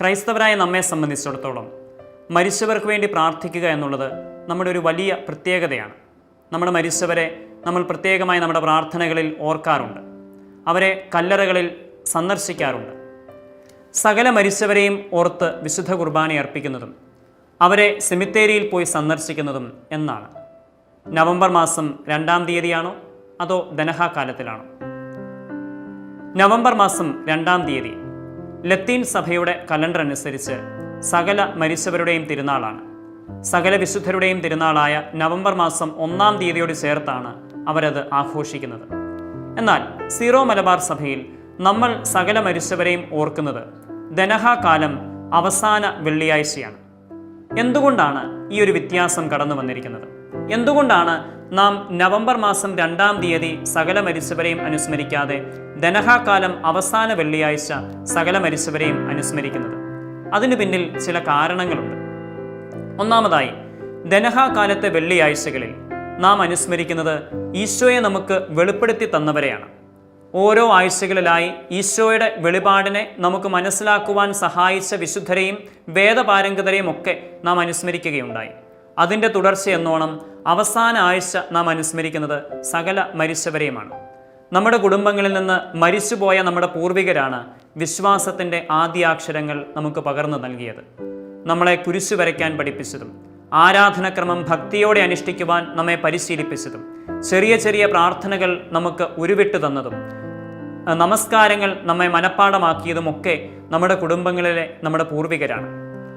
ക്രൈസ്തവരായ നമ്മെ സംബന്ധിച്ചിടത്തോളം മരിച്ചവർക്ക് വേണ്ടി പ്രാർത്ഥിക്കുക എന്നുള്ളത് നമ്മുടെ ഒരു വലിയ പ്രത്യേകതയാണ്. നമ്മുടെ മരിച്ചവരെ നമ്മൾ പ്രത്യേകമായി നമ്മുടെ പ്രാർത്ഥനകളിൽ ഓർക്കാറുണ്ട്. അവരെ കല്ലറകളിൽ സന്ദർശിക്കാറുണ്ട്. സകല മരിച്ചവരെയും ഓർത്ത് വിശുദ്ധ കുർബാന അർപ്പിക്കുന്നതും അവരെ സെമിത്തേരിയിൽ പോയി സന്ദർശിക്കുന്നതും എന്നാണ്. നവംബർ മാസം രണ്ടാം തീയതിയാണോ അതോ ദനഹാകാലത്തിലാണോ നവംബർ മാസം രണ്ടാം തീയതി ലത്തീൻ സഭയുടെ കലണ്ടർ അനുസരിച്ച് സകല മരിച്ചവരുടെയും തിരുനാളാണ്. സകല വിശുദ്ധരുടെയും തിരുനാളായ നവംബർ മാസം ഒന്നാം തീയതിയോട് ചേർത്താണ് അവരത് ആഘോഷിക്കുന്നത്. എന്നാൽ സീറോ മലബാർ സഭയിൽ നമ്മൾ സകല മരിച്ചവരെയും ഓർക്കുന്നത് ദനഹാകാലം അവസാന വെള്ളിയാഴ്ചയാണ്. എന്തുകൊണ്ടാണ് ഈ ഒരു വ്യത്യാസം കടന്നു വന്നിരിക്കുന്നത് എന്തുകൊണ്ടാണ് നാം നവംബർ മാസം രണ്ടാം തീയതി സകല മരിച്ചവരെയും അനുസ്മരിക്കാതെ ധനഹാകാലം അവസാന വെള്ളിയാഴ്ച സകല മരിച്ചവരെയും അനുസ്മരിക്കുന്നത്? അതിനു പിന്നിൽ ചില കാരണങ്ങളുണ്ട്. ഒന്നാമതായി ധനഹാകാലത്തെ വെള്ളിയാഴ്ചകളിൽ നാം അനുസ്മരിക്കുന്നത് ഈശോയെ നമുക്ക് വെളിപ്പെടുത്തി തന്നവരെയാണ്. ഓരോ ആഴ്ചകളിലായി ഈശോയുടെ വെളിപാടിനെ നമുക്ക് മനസ്സിലാക്കുവാൻ സഹായിച്ച വിശുദ്ധരെയും വേദപാരംഗതരെയും ഒക്കെ നാം അനുസ്മരിക്കുകയുണ്ടായി. അതിന്റെ തുടർച്ചയെന്നോണം അവസാന ആഴ്ച നാം അനുസ്മരിക്കുന്നത് സകല മരിച്ചവരെയുമാണ്. നമ്മുടെ കുടുംബങ്ങളിൽ നിന്ന് മരിച്ചുപോയ നമ്മുടെ പൂർവികരാണ് വിശ്വാസത്തിന്റെ ആദ്യാക്ഷരങ്ങൾ നമുക്ക് പകർന്നു നൽകിയത്. നമ്മളെ കുരിശു വരയ്ക്കാൻ പഠിപ്പിച്ചതും ആരാധനക്രമം ഭക്തിയോടെ അനുഷ്ഠിക്കുവാൻ നമ്മെ പരിശീലിപ്പിച്ചതും ചെറിയ ചെറിയ പ്രാർത്ഥനകൾ നമുക്ക് ഉരുവിട്ടു തന്നതും നമസ്കാരങ്ങൾ നമ്മെ മനഃപ്പാടമാക്കിയതുമൊക്കെ നമ്മുടെ കുടുംബങ്ങളിലെ നമ്മുടെ പൂർവികരാണ്.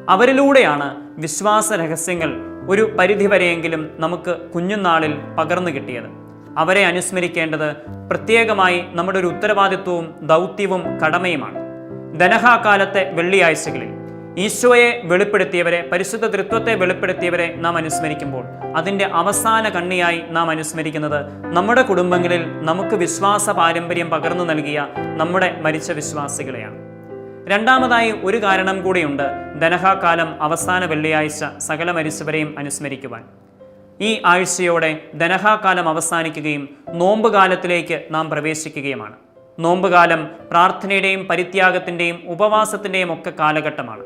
അവരിലൂടെയാണ് വിശ്വാസ രഹസ്യങ്ങൾ ഒരു പരിധിവരെയെങ്കിലും നമുക്ക് കുഞ്ഞുനാളിൽ പകർന്നു കിട്ടിയത്. അവരെ അനുസ്മരിക്കേണ്ടത് പ്രത്യേകമായി നമ്മുടെ ഒരു ഉത്തരവാദിത്വവും ദൗത്യവും കടമയുമാണ്. ധനഹാകാലത്തെ വെള്ളിയാഴ്ചകളിൽ ഈശോയെ വെളിപ്പെടുത്തിയവരെ പരിശുദ്ധ തൃത്വത്തെ വെളിപ്പെടുത്തിയവരെ നാം അനുസ്മരിക്കുമ്പോൾ അതിന്റെ അവസാന കണ്ണിയായി നാം അനുസ്മരിക്കുന്നത് നമ്മുടെ കുടുംബങ്ങളിൽ നമുക്ക് വിശ്വാസ പാരമ്പര്യം പകർന്നു നൽകിയ നമ്മുടെ മരിച്ച വിശ്വാസികളെയാണ്. രണ്ടാമതായി ഒരു കാരണം കൂടിയുണ്ട്. ധനഹാകാലം അവസാന വെള്ളിയാഴ്ച സകല മരിച്ചവരെയും അനുസ്മരിക്കുവാൻ. ഈ ആഴ്ചയോടെ ധനഹാകാലം അവസാനിക്കുകയും നോമ്പുകാലത്തിലേക്ക് നാം പ്രവേശിക്കുകയുമാണ്. നോമ്പുകാലം പ്രാർത്ഥനയുടെയും പരിത്യാഗത്തിന്റെയും ഉപവാസത്തിന്റെയും ഒക്കെ കാലഘട്ടമാണ്.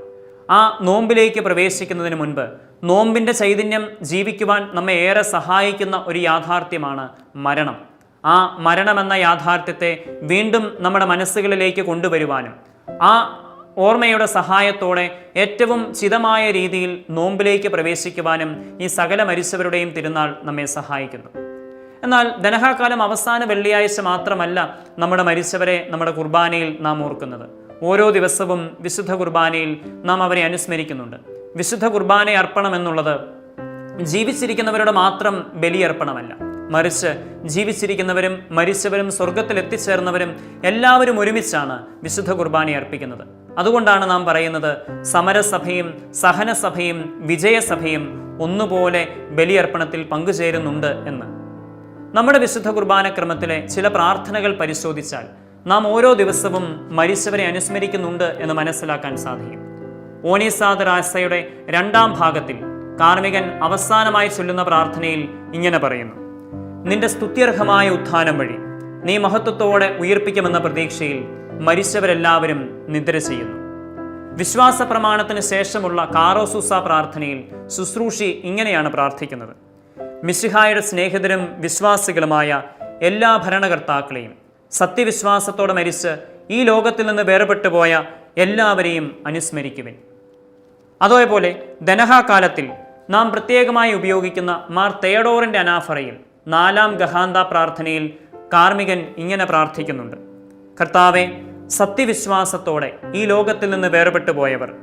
ആ നോമ്പിലേക്ക് പ്രവേശിക്കുന്നതിന് മുൻപ് നോമ്പിന്റെ ചൈതന്യം ജീവിക്കുവാൻ നമ്മെ ഏറെ സഹായിക്കുന്ന ഒരു യാഥാർത്ഥ്യമാണ് മരണം. ആ മരണമെന്ന യാഥാർത്ഥ്യത്തെ വീണ്ടും നമ്മുടെ മനസ്സുകളിലേക്ക് കൊണ്ടുവരുവാനും ആ ഓർമ്മയുടെ സഹായത്തോടെ ഏറ്റവും ചിതമായ രീതിയിൽ നോമ്പിലേക്ക് പ്രവേശിക്കുവാനും ഈ സകല മരിച്ചവരുടെയും തിരുനാൾ നമ്മെ സഹായിക്കുന്നു. എന്നാൽ ധനഹാകാലം അവസാന വെള്ളിയാഴ്ച മാത്രമല്ല നമ്മുടെ മരിച്ചവരെ നമ്മുടെ കുർബാനയിൽ നാം ഓർക്കുന്നത്. ഓരോ ദിവസവും വിശുദ്ധ കുർബാനയിൽ നാം അവരെ അനുസ്മരിക്കുന്നുണ്ട്. വിശുദ്ധ കുർബാന അർപ്പണം എന്നുള്ളത് ജീവിച്ചിരിക്കുന്നവരുടെ മാത്രം ബലിയർപ്പണമല്ല. മറിച്ച് ജീവിച്ചിരിക്കുന്നവരും മരിച്ചവരും സ്വർഗത്തിൽ എത്തിച്ചേർന്നവരും എല്ലാവരും ഒരുമിച്ചാണ് വിശുദ്ധ കുർബാന അർപ്പിക്കുന്നത്. അതുകൊണ്ടാണ് നാം പറയുന്നത് സമരസഭയും സഹനസഭയും വിജയസഭയും ഒന്നുപോലെ ബലിയർപ്പണത്തിൽ പങ്കുചേരുന്നുണ്ട് എന്ന്. നമ്മുടെ വിശുദ്ധ കുർബാന ക്രമത്തിലെ ചില പ്രാർത്ഥനകൾ പരിശോധിച്ചാൽ നാം ഓരോ ദിവസവും മരിച്ചവരെ അനുസ്മരിക്കുന്നുണ്ട് എന്ന് മനസ്സിലാക്കാൻ സാധിക്കും. ഓണിസാദ് റാസയുടെ രണ്ടാം ഭാഗത്തിൽ കാർമികൻ അവസാനമായി ചൊല്ലുന്ന പ്രാർത്ഥനയിൽ ഇങ്ങനെ പറയുന്നു. നിന്റെ സ്തുത്യർഹമായ ഉത്ഥാനം വഴി നീ മഹത്വത്തോടെ ഉയർപ്പിക്കുമെന്ന പ്രതീക്ഷയിൽ മരിച്ചവരെല്ലാവരും നിദ്ര ചെയ്യുന്നു. വിശ്വാസ പ്രമാണത്തിന് ശേഷമുള്ള കാറോസൂസ പ്രാർത്ഥനയിൽ ശുശ്രൂഷി ഇങ്ങനെയാണ് പ്രാർത്ഥിക്കുന്നത്. മിശിഹായുടെ സ്നേഹിതരും വിശ്വാസികളുമായ എല്ലാ ഭരണകർത്താക്കളെയും സത്യവിശ്വാസത്തോടെ മരിച്ച് ഈ ലോകത്തിൽ നിന്ന് വേർപെട്ടു പോയ എല്ലാവരെയും അനുസ്മരിക്കുവിൻ. അതേപോലെ ധനഹാകാലത്തിൽ നാം പ്രത്യേകമായി ഉപയോഗിക്കുന്ന മാർ തേഡോറിന്റെ അനാഫറയിൽ നാലാം ഗഹാന്ത പ്രാർത്ഥനയിൽ കാർമികൻ ഇങ്ങനെ പ്രാർത്ഥിക്കുന്നുണ്ട്. കർത്താവെ സത്യവിശ്വാസത്തോടെ ഈ ലോകത്തിൽ നിന്ന് വേർപെട്ടു പോയവർ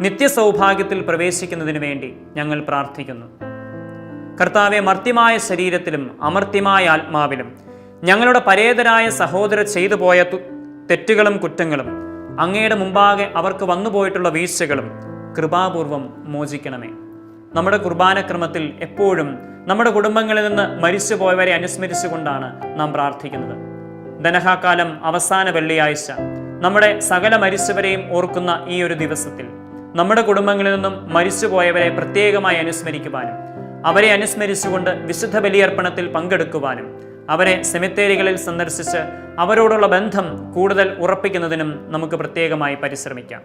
നിത്യസൗഭാഗ്യത്തിൽ പ്രവേശിക്കുന്നതിന് വേണ്ടി ഞങ്ങൾ പ്രാർത്ഥിക്കുന്നു. കർത്താവെ മർത്യമായ ശരീരത്തിലും അമർത്യമായ ആത്മാവിലും ഞങ്ങളുടെ പരേതരായ സഹോദര ചെയ്തു പോയ തെറ്റുകളും കുറ്റങ്ങളും അങ്ങയുടെ മുമ്പാകെ അവർക്ക് വന്നുപോയിട്ടുള്ള വീഴ്ചകളും കൃപാപൂർവം മോചിക്കണമേ. നമ്മുടെ കുർബാനക്രമത്തിൽ എപ്പോഴും നമ്മുടെ കുടുംബങ്ങളിൽ നിന്ന് മരിച്ചു പോയവരെ അനുസ്മരിച്ചുകൊണ്ടാണ് നാം പ്രാർത്ഥിക്കുന്നത്. ധനഹാകാലം അവസാന വെള്ളിയാഴ്ച. നമ്മുടെ സകല മരിച്ചവരെയും ഓർക്കുന്ന ഈ ഒരു ദിവസത്തിൽ നമ്മുടെ കുടുംബങ്ങളിൽ നിന്നും മരിച്ചുപോയവരെ പ്രത്യേകമായി അനുസ്മരിക്കുവാനും അവരെ അനുസ്മരിച്ചുകൊണ്ട് വിശുദ്ധ ബലിയർപ്പണത്തിൽ പങ്കെടുക്കുവാനും അവരെ സെമിത്തേരികളിൽ സന്ദർശിച്ച് അവരോടുള്ള ബന്ധം കൂടുതൽ ഉറപ്പിക്കുന്നതിനും നമുക്ക് പ്രത്യേകമായി പരിശ്രമിക്കാം.